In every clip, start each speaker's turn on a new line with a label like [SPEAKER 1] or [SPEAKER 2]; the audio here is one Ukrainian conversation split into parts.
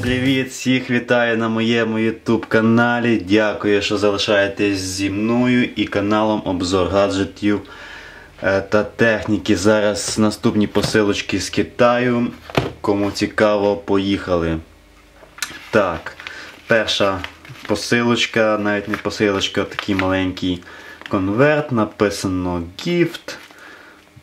[SPEAKER 1] Привіт! Всіх вітаю на моєму YouTube каналі. Дякую, що залишаєтесь зі мною і каналом Обзор гаджетів е, та техніки. Зараз наступні посилочки з Китаю. Кому цікаво, поїхали. Так, перша посилочка, навіть не посилочка, а такий маленький конверт. Написано Gift.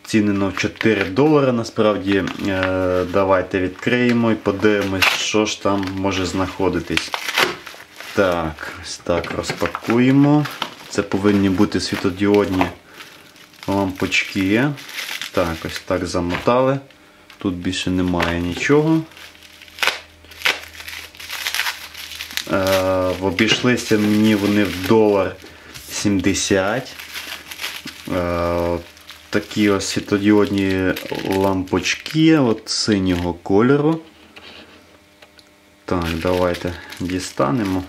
[SPEAKER 1] Цінено в 4 долари. Насправді, Е, давайте відкриємо і подивимось, що ж там може знаходитись. Так, ось так розпакуємо. Це повинні бути світодіодні лампочки. Так, ось так замотали. Тут більше немає нічого. Е, обійшлися мені вони в долар 70. Е, такі ось світодіодні лампочки от синього кольору. Так, давайте дістанемо.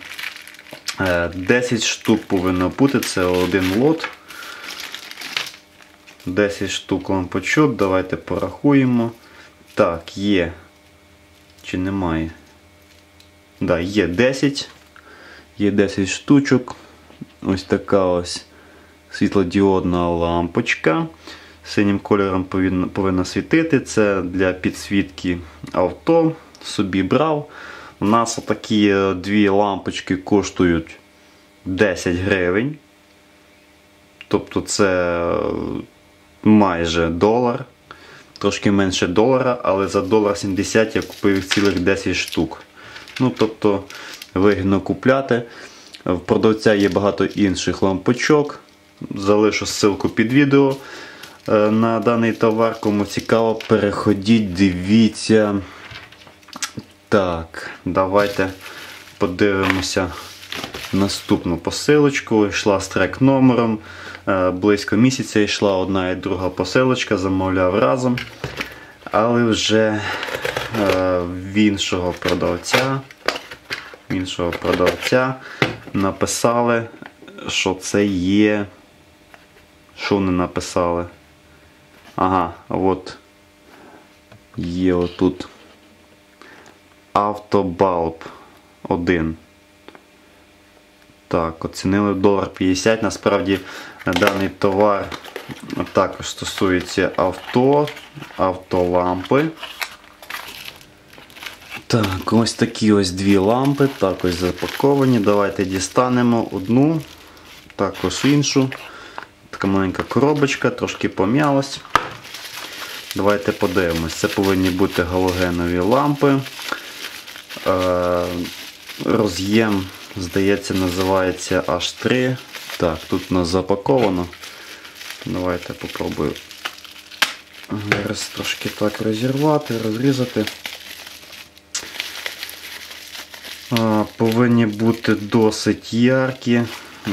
[SPEAKER 1] Е, 10 штук повинно бути, це один лот. 10 штук лампочок, давайте порахуємо. Так, є. Чи немає? Да, є 10. Є 10 штучок. Ось така ось світлодіодна лампочка. Синім кольором повинна, світити. Це для підсвітки авто. Собі брав. У нас такі дві лампочки коштують 10 гривень. Тобто це майже долар. Трошки менше долара, але за долар 70 я купив їх цілих 10 штук. Ну, тобто, вигідно купляти. В продавця є багато інших лампочок. Залишу ссылку під відео е, на даний товар. Кому цікаво, переходіть, дивіться. Так, давайте подивимося наступну посилочку. Йшла з трек номером. Е, Близько місяця йшла одна і друга посилочка, замовляв разом. Але вже е, в іншого продавця, в іншого продавця написали, що це є. Що вони написали? Ага, от є отут автобалб 1. Так, оцінили долар 50. Насправді даний товар також стосується авто, автолампи. Так, ось такі ось дві лампи, також запаковані. Давайте дістанемо одну, також іншу. Така маленька коробочка, трошки пом'ялась. Давайте подивимось. Це повинні бути галогенові лампи. Е, роз'єм, здається, називається H3. Так, тут у нас запаковано. Давайте попробую зараз трошки так розірвати, розрізати. Повинні бути досить яркі.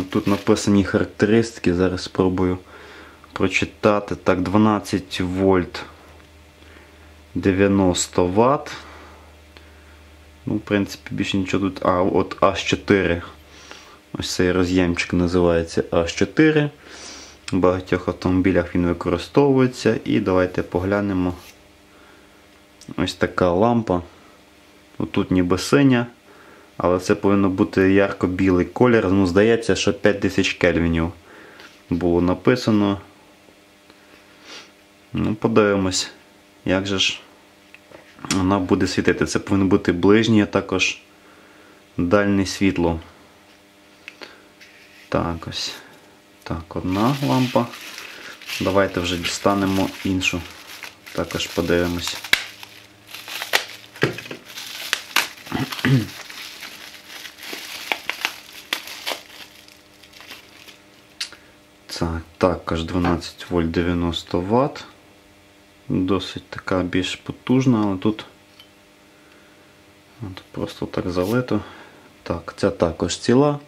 [SPEAKER 1] Тут написані характеристики, зараз спробую прочитати. Так, 12 вольт 90 Вт. Ну, в принципі, більше нічого тут. А, от H4. Ось цей роз'ємчик називається H4. В багатьох автомобілях він використовується. І давайте поглянемо. Ось така лампа. Отут ніби синя. Але це повинно бути ярко-білий колір. Ну, здається, що 5000 кельвінів було написано. Ну, Подивимось, як же ж вона буде світити. Це повинно бути ближнє, також дальне світло. Так ось. Так, одна лампа. Давайте вже дістанемо іншу. Також подивимось. Так, також 12 вольт 90 Вт. Досить така більш потужна, але тут просто так залито. Так, ця також ціла.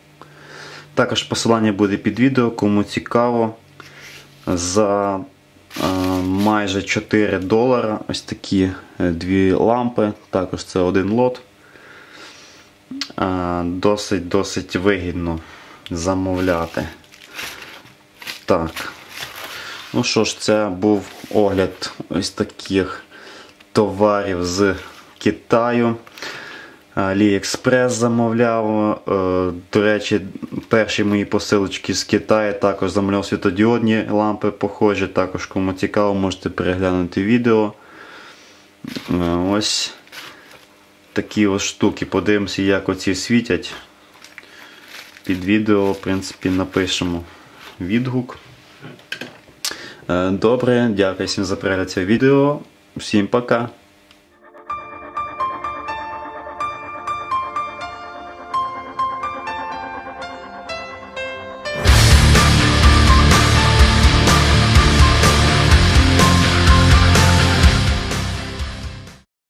[SPEAKER 1] Також посилання буде під відео, кому цікаво. За е, майже 4 долара ось такі дві лампи, також це один лот. Досить-досить вигідно замовляти. Так. Ну що ж, це був огляд ось таких товарів з Китаю. AliExpress замовляв. Е, До речі, перші мої посилочки з Китаю також замовляв світодіодні лампи похожі. Також кому цікаво, можете переглянути відео. Е, Ось такі ось штуки. Подивимося, як оці світять. Під відео, в принципі, напишемо відгук. Е, Добре, дякую всім за перегляд цього відео. Всім пока.